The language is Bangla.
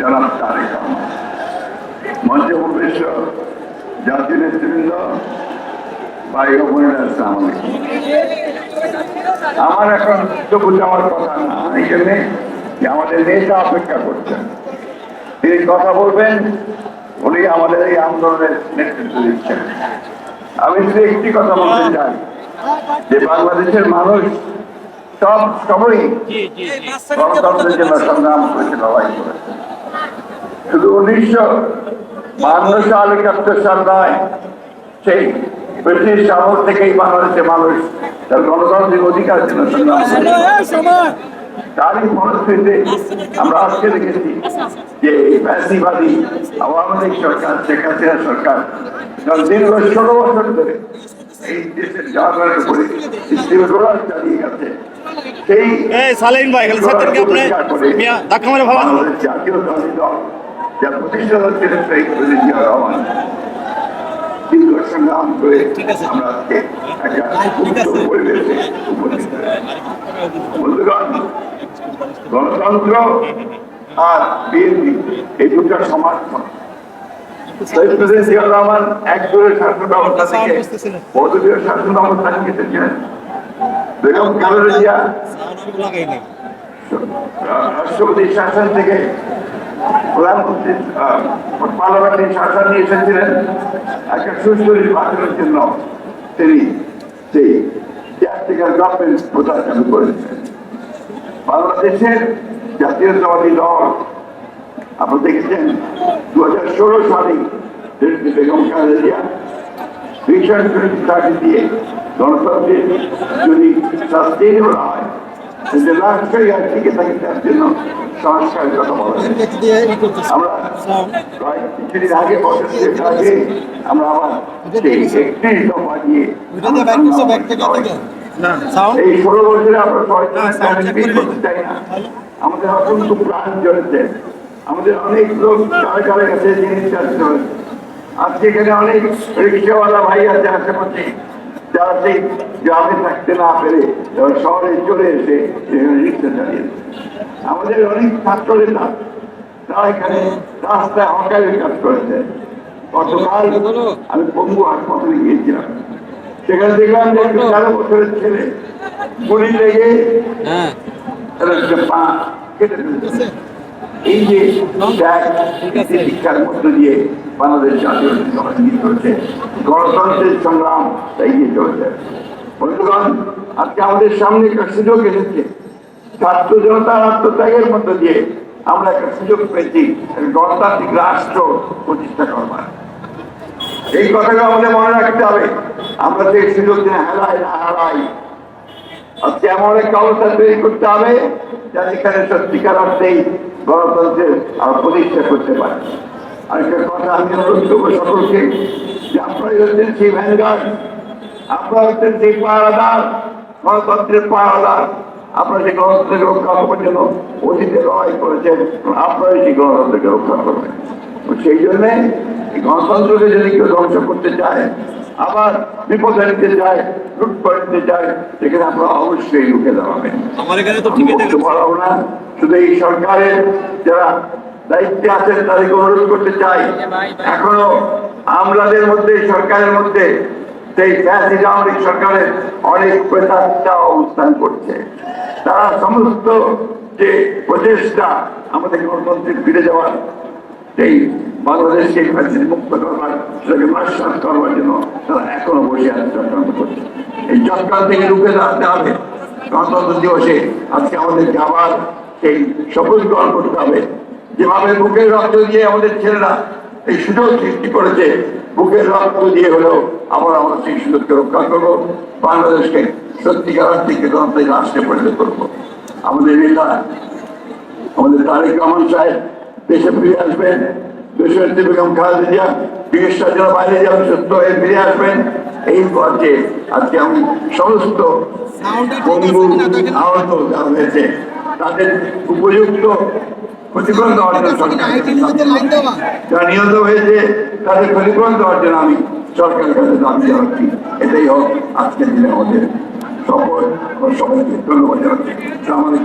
জনাব তারেক মঞ্চে উপবিষ্ট জাতীয় নেতৃবৃন্দ ভাই ও বোনেরা আসসালামু আমার এখন চোখ যাওয়ার কথা না এই জন্যে যে আমাদের নেতা অপেক্ষা করছেন। তিনি কথা বলবেন উনি আমাদের এই আন্দোলনের নেতৃত্ব দিচ্ছেন। আমি শুধু একটি কথা বলতে চাই যে বাংলাদেশের মানুষ সব সময়ই গণতন্ত্রের জন্য সংগ্রাম করেছে লড়াই করেছে। শুধু উনিশশো বান্ন সাল একাত্তর সাল নয় সেই ব্রিটিশ আমল থেকেই বাংলাদেশের মানুষ তার গণতান্ত্রিক অধিকার ছিল তারই ফলশ্রুতিতে আমরা আজকে দেখেছি যে ফ্যাসিবাদী আওয়ামী লীগ সরকার শেখ হাসিনা সরকার দীর্ঘ ষোলো বছর ধরে এই দেশের জনগণের উপরে তীব্রতা চালিয়ে গেছে সেই এই ভাই খালি সাথে আপনি? মিয়া ধাক্কা মারে ভালো বাংলাদেশ দল যার প্রতিষ্ঠাতা ছিলেন শেখ জিয়া রহমান দীর্ঘ সংগ্রাম করে আমরা আজকে একটা পরিবেশে উপস্থিত বন্ধুগণ গণতন্ত্র আর বিএনপি এই দুটো সমর্থন জিয়াউর রহমান শাসন ব্যবস্থা থেকে বহুদলীয় শাসন ব্যবস্থা নিয়ে এসেছিলেন। বেগম খালেদা জিয়া রাষ্ট্রপতি শাসন থেকে প্রধানমন্ত্রী আহ, পার্লামেন্টের শাসন নিয়ে এসেছিলেন। একটা সুস্থ নির্বাচনের জন্য তিনি সেই জাতীয় গভর্নমেন্ট প্রচার চালু করেছেন। বাংলাদেশের জাতীয়তাবাদী দল আপনারা দেখেছেন? দু হাজার ষোলো সালে বেগম টোয়েন্টি দিয়ে গণতন্ত্রের যদি সাস্টেনেবল হয় তাহলে রাষ্ট্রীয় আর টিকে থাকে তার জন্য সংস্কারের কথা বলা আমরা কিছুদিন আগে বছর আগে আমরা আবার সেই একত্রিশ দফা দিয়ে এই ষোলো বছরে আমরা চাই না। আমাদের অসংখ্য প্রাণ জ্বলেছে আমাদের অনেক লোক কারা কারা কাছে জিনিস চাচ্ছে। আজকে এখানে অনেক রিক্সাওয়ালা ভাই আছে আশেপাশে যারা সেই গ্রামে থাকতে না পেরে তারা শহরে চলে এসে এখানে রিক্সা চালিয়েছে আমাদের অনেক ছাত্র নেতা তারা এখানে রাস্তায় হকারের কাজ করেছে গতকাল আমি পঙ্গু হাসপাতালে গিয়েছিলাম। সেখানে দেখলাম যে একটা তেরো বছরের ছেলে গুলি লেগে পা কেটে ফেলেছে। এই যে শিক্ষার মধ্য দিয়ে বাংলাদেশ জাতীয় চলছে গণতন্ত্রের সংগ্রাম এগিয়ে চলছে। বন্ধুগণ, আজকে আমাদের সামনে একটা সুযোগ এসেছে। ছাত্র জনতার আত্মত্যাগের মধ্য দিয়ে আমরা একটা সুযোগ পেয়েছি গণতান্ত্রিক রাষ্ট্র প্রতিষ্ঠা করবার। এই কথাটা আমাদের মনে রাখতে হবে। আমরা যে সুযোগ যেন হারাই না হারাই আজকে এমন একটা অবস্থা তৈরি করতে হবে যা যেখানে সত্যিকার অর্থেই গণতন্ত্রের প্রতিষ্ঠা করতে পারি। আরেকটা কথা আমি অনুরোধ করব সকলকে যে আপনারা হচ্ছেন সেই ভ্যানগার্ড আপনারা হচ্ছেন সেই পাহারাদার গণতন্ত্রের পাহারাদার। আপনারা সেই গণতন্ত্রের রক্ষা করার জন্য অতীতে লড়াই করেছেন আপনারাই সেই গণতন্ত্রকে রক্ষা করবেন। সেই জন্যে গণতন্ত্রকে যদি কেউ ধ্বংস করতে চায় আবার বিপদে নিতে চায় লুট করে নিতে চায় সেখানে আপনারা অবশ্যই রুখে দাঁড়াবেন। আমার এখানে তো বলতে পারব না শুধু এই সরকারের যারা দায়িত্বে আছেন তাদেরকে অনুরোধ করতে চাই। এখনও আমলাদের মধ্যে, সরকারের মধ্যে সেই ফ্যাসিড সরকারের অনেক প্রেতাত্মা অবস্থান করছে। তারা সমস্ত যে প্রচেষ্টা আমাদের গণতন্ত্রে ফিরে যাওয়ার, সেই বাংলাদেশকে ফ্যাসিড মুক্ত করবার, সেটাকে নস্বাত করবার জন্য তারা এখনও বসে আছে চক্রান্ত করছে। এই চক্রান্ত থেকে রুখে দাঁড়াতে হবে? গণতন্ত্র দিবসে আজকে আমাদেরকে আবার সেই সবুজ গ্রহণ করতে হবে। যেভাবে বুকের রক্ত দিয়ে আমাদের ছেলেরা এই সুযোগ সৃষ্টি করেছে বুকের রক্ত দিয়ে হলেও আবার আমরা সেই সুযোগকে রক্ষা করব। বাংলাদেশকে সত্যিকার অর্থে গণতান্ত্রিক রাষ্ট্রে পরিণত করব। আমাদের নেতা আমাদের তারেক রহমান সাহেব দেশে ফিরে আসবেন। দেশের বেগম খালেদা জিয়া চিকিৎসার জন্য বাইরে যাবেন সুস্থ হয়ে ফিরে আসবেন। এই পথে আজকে আমি সমস্ত পঙ্গু আহত যা হয়েছে তাদের উপযুক্ত ক্ষতিপূরণ দেওয়ার যারা নিহত হয়েছে তাদের ক্ষতিপূরণ দেওয়ার জন্য আমি সরকারের কাছে দাবি জানাচ্ছি। এটাই হোক আজকের দিনে আমাদের সফল সবাইকে ধন্যবাদ জানাচ্ছি।